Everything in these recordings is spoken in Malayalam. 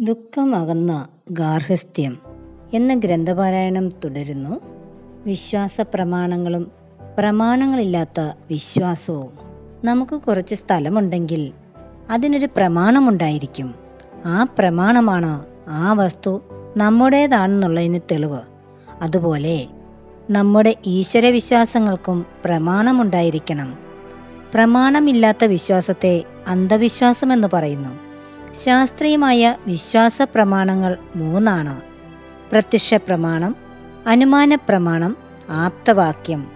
ദുഃഖമകന്ന ഗാർഹസ്ഥ്യം എന്ന ഗ്രന്ഥപാരായണം തുടരുന്നു. വിശ്വാസ പ്രമാണങ്ങളും പ്രമാണങ്ങളില്ലാത്ത വിശ്വാസവും നമുക്ക് കുറച്ച് സ്ഥലമുണ്ടെങ്കിൽ അതിനൊരു പ്രമാണമുണ്ടായിരിക്കും. ആ പ്രമാണമാണ് ആ വസ്തു നമ്മുടേതാണെന്നുള്ളതിന് തെളിവ്. അതുപോലെ നമ്മുടെ ഈശ്വര വിശ്വാസങ്ങൾക്കും പ്രമാണമുണ്ടായിരിക്കണം. പ്രമാണമില്ലാത്ത വിശ്വാസത്തെ അന്ധവിശ്വാസമെന്ന് പറയുന്നു. ശാസ്ത്രീയമായ വിശ്വാസ പ്രമാണങ്ങൾ മൂന്നാണ്. പ്രത്യക്ഷ പ്രമാണം അനുമാന പ്രമാണം ആപ്തവാക്യം.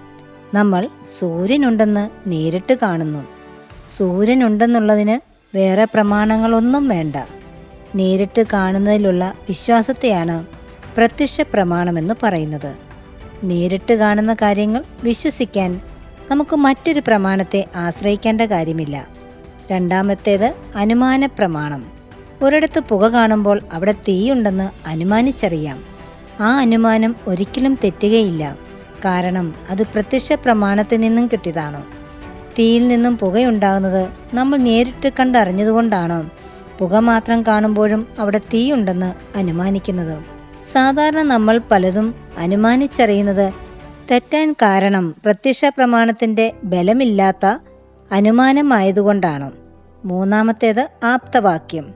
നമ്മൾ സൂര്യനുണ്ടെന്ന് നേരിട്ട് കാണുന്നു. സൂര്യനുണ്ടെന്നുള്ളതിന് വേറെ പ്രമാണങ്ങളൊന്നും വേണ്ട. നേരിട്ട് കാണുന്നതിലുള്ള വിശ്വാസത്തെയാണ് പ്രത്യക്ഷ പ്രമാണമെന്ന് പറയുന്നത്. നേരിട്ട് കാണുന്ന കാര്യങ്ങൾ വിശ്വസിക്കാൻ നമുക്ക് മറ്റൊരു പ്രമാണത്തെ ആശ്രയിക്കേണ്ട കാര്യമില്ല. രണ്ടാമത്തേത് അനുമാന പ്രമാണം ഒരിടത്ത് പുക കാണുമ്പോൾ അവിടെ തീയുണ്ടെന്ന് അനുമാനിച്ചറിയാം. ആ അനുമാനം ഒരിക്കലും തെറ്റുകയില്ല. കാരണം അത് പ്രത്യക്ഷ പ്രമാണത്തിൽ നിന്നും കിട്ടിയതാണ്. തീയിൽ നിന്നും പുകയുണ്ടാകുന്നത് നമ്മൾ നേരിട്ട് കണ്ടറിഞ്ഞതുകൊണ്ടാണ്. പുക മാത്രം കാണുമ്പോഴും അവിടെ തീയുണ്ടെന്ന് അനുമാനിക്കുന്നത്. സാധാരണ നമ്മൾ പലതും അനുമാനിച്ചറിയുന്നത് തെറ്റാൻ കാരണം പ്രത്യക്ഷ പ്രമാണത്തിന്റെ ബലമില്ലാത്ത അനുമാനമായതുകൊണ്ടാണ്. മൂന്നാമത്തേത് ആപ്തവാക്യം.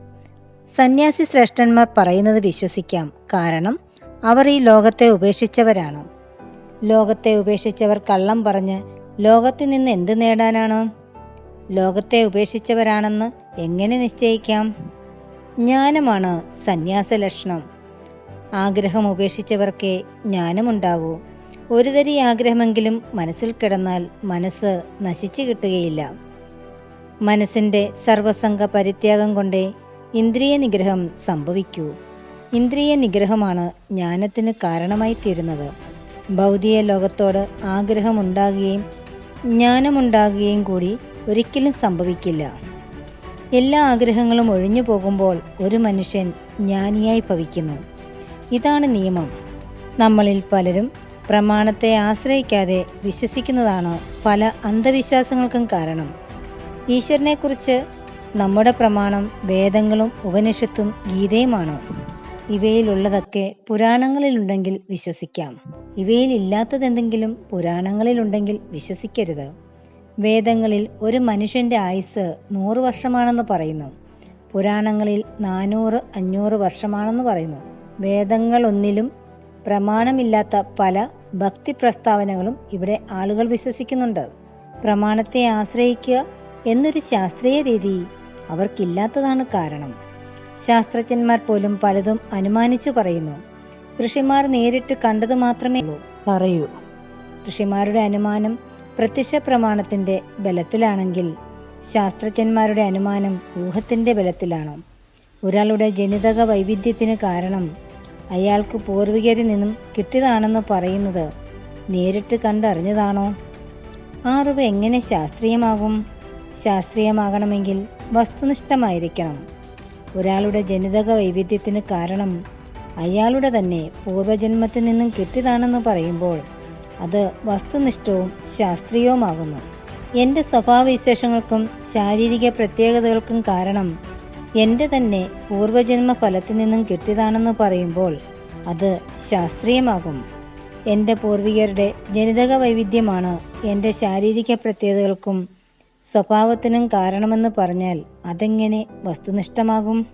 സന്യാസി ശ്രേഷ്ഠന്മാർ പറയുന്നത് വിശ്വസിക്കാം. കാരണം അവർ ഈ ലോകത്തെ ഉപേക്ഷിച്ചവരാണ്. ലോകത്തെ ഉപേക്ഷിച്ചവർ കള്ളം പറഞ്ഞ് ലോകത്തിൽ നിന്ന് എന്ത് നേടാനാണ്? ലോകത്തെ ഉപേക്ഷിച്ചവരാണെന്ന് എങ്ങനെ നിശ്ചയിക്കാം? ജ്ഞാനമാണ് സന്യാസ ലക്ഷണം ആഗ്രഹം ഉപേക്ഷിച്ചവർക്കേ ജ്ഞാനമുണ്ടാകൂ ഒരു തരി ആഗ്രഹമെങ്കിലും മനസ്സിൽ കിടന്നാൽ മനസ്സ് നശിച്ചു കിട്ടുകയില്ല. മനസ്സിന്റെ സർവസംഗ പരിത്യാഗം കൊണ്ടേ ഇന്ദ്രിയ നിഗ്രഹം സംഭവിക്കൂ. ഇന്ദ്രിയ നിഗ്രഹമാണ് ജ്ഞാനത്തിന് കാരണമായി തീരുന്നത് ഭൗതിക ലോകത്തോട് ആഗ്രഹമുണ്ടാകുകയും ജ്ഞാനമുണ്ടാകുകയും കൂടി ഒരിക്കലും സംഭവിക്കില്ല. എല്ലാ ആഗ്രഹങ്ങളും ഒഴിഞ്ഞു പോകുമ്പോൾ ഒരു മനുഷ്യൻ ജ്ഞാനിയായി ഭവിക്കുന്നു. ഇതാണ് നിയമം. നമ്മളിൽ പലരും പ്രമാണത്തെ ആശ്രയിക്കാതെ വിശ്വസിക്കുന്നതാണ് പല അന്ധവിശ്വാസങ്ങൾക്കും കാരണം. ഈശ്വരനെക്കുറിച്ച് നമ്മുടെ പ്രമാണം വേദങ്ങളും ഉപനിഷത്തും ഗീതയുമാണ്. ഇവയിലുള്ളതൊക്കെ പുരാണങ്ങളിലുണ്ടെങ്കിൽ വിശ്വസിക്കാം. ഇവയിൽ ഇല്ലാത്തതെന്തെങ്കിലും പുരാണങ്ങളിലുണ്ടെങ്കിൽ വിശ്വസിക്കരുത്. വേദങ്ങളിൽ ഒരു മനുഷ്യന്റെ ആയുസ് നൂറ് വർഷമാണെന്ന് പറയുന്നു. പുരാണങ്ങളിൽ നാനൂറ് അഞ്ഞൂറ് വർഷമാണെന്ന് പറയുന്നു. വേദങ്ങളൊന്നിലും പ്രമാണമില്ലാത്ത പല ഭക്തി പ്രസ്താവനകളും ഇവിടെ ആളുകൾ വിശ്വസിക്കുന്നുണ്ട്. പ്രമാണത്തെ ആശ്രയിക്കുക എന്നൊരു ശാസ്ത്രീയ രീതി അവർക്കില്ലാത്തതാണ് കാരണം. ശാസ്ത്രജ്ഞന്മാർ പോലും പലതും അനുമാനിച്ചു പറയുന്നു. ഋഷിമാർ നേരിട്ട് കണ്ടത് മാത്രമേ പറയൂ. ഋഷിമാരുടെ അനുമാനം പ്രത്യക്ഷ പ്രമാണത്തിന്റെ ബലത്തിലാണെങ്കിൽ ശാസ്ത്രജ്ഞന്മാരുടെ അനുമാനം ഊഹത്തിന്റെ ബലത്തിലാണ്. ഒരാളുടെ ജനിതക വൈവിധ്യത്തിന് കാരണം അയാൾക്ക് പൂർവികരിൽ നിന്നും കിട്ടിയതാണെന്ന് പറയുന്നത് നേരിട്ട് കണ്ടറിഞ്ഞതാണോ? ആ അറിവ് എങ്ങനെ ശാസ്ത്രീയമാകും? ശാസ്ത്രീയമാകണമെങ്കിൽ വസ്തുനിഷ്ഠമായിരിക്കണം. ഒരാളുടെ ജനിതക വൈവിധ്യത്തിന് കാരണം അയാളുടെ തന്നെ പൂർവജന്മത്തിൽ നിന്നും കിട്ടിയതാണെന്ന് പറയുമ്പോൾ അത് വസ്തുനിഷ്ഠവും ശാസ്ത്രീയവുമാകുന്നു. എന്റെ സ്വഭാവവിശേഷങ്ങൾക്കും ശാരീരിക പ്രത്യേകതകൾക്കും കാരണം എന്റെ തന്നെ പൂർവജന്മ ഫലത്തിൽ നിന്നും കിട്ടിയതാണെന്ന് പറയുമ്പോൾ അത് ശാസ്ത്രീയമാകും. എന്റെ പൂർവികരുടെ ജനിതക വൈവിധ്യമാണ് എന്റെ ശാരീരിക പ്രത്യേകതകൾക്കും സ്വഭാവത്തിനും കാരണമെന്ന് പറഞ്ഞാൽ അതെങ്ങനെ വസ്തുനിഷ്ഠമാകും?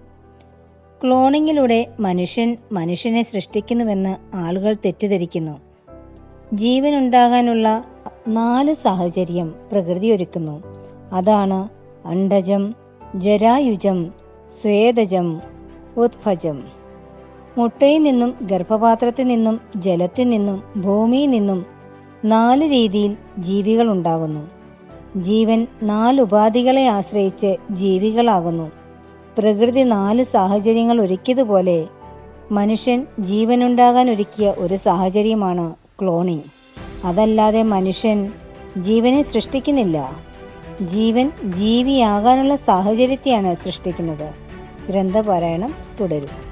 ക്ലോണിങ്ങിലൂടെ മനുഷ്യൻ മനുഷ്യനെ സൃഷ്ടിക്കുന്നുവെന്ന് ആളുകൾ തെറ്റിദ്ധരിക്കുന്നു. ജീവനുണ്ടാകാനുള്ള നാല് സാഹചര്യം പ്രകൃതി ഒരുക്കുന്നു അതാണ് അണ്ടജം ജരായുജം സ്വേദജം ഉത്ഭജം. മുട്ടയിൽ നിന്നും ഗർഭപാത്രത്തിൽ നിന്നും ജലത്തിൽ നിന്നും ഭൂമിയിൽ നിന്നും നാല് രീതിയിൽ ജീവികൾ ഉണ്ടാകുന്നു. ജീവൻ നാല് ഉപാധികളെ ആശ്രയിച്ച് ജീവികളാകുന്നു. പ്രകൃതി നാല് സാഹചര്യങ്ങൾ ഒരുക്കിയതുപോലെ മനുഷ്യൻ ജീവനുണ്ടാകാൻ ഒരുക്കിയ ഒരു സാഹചര്യമാണ് ക്ലോണിംഗ്. അതല്ലാതെ മനുഷ്യൻ ജീവനെ സൃഷ്ടിക്കുന്നില്ല. ജീവൻ ജീവിയാകാനുള്ള സാഹചര്യത്തെയാണ് സൃഷ്ടിക്കുന്നത്. ഗ്രന്ഥപാരായണം തുടരും.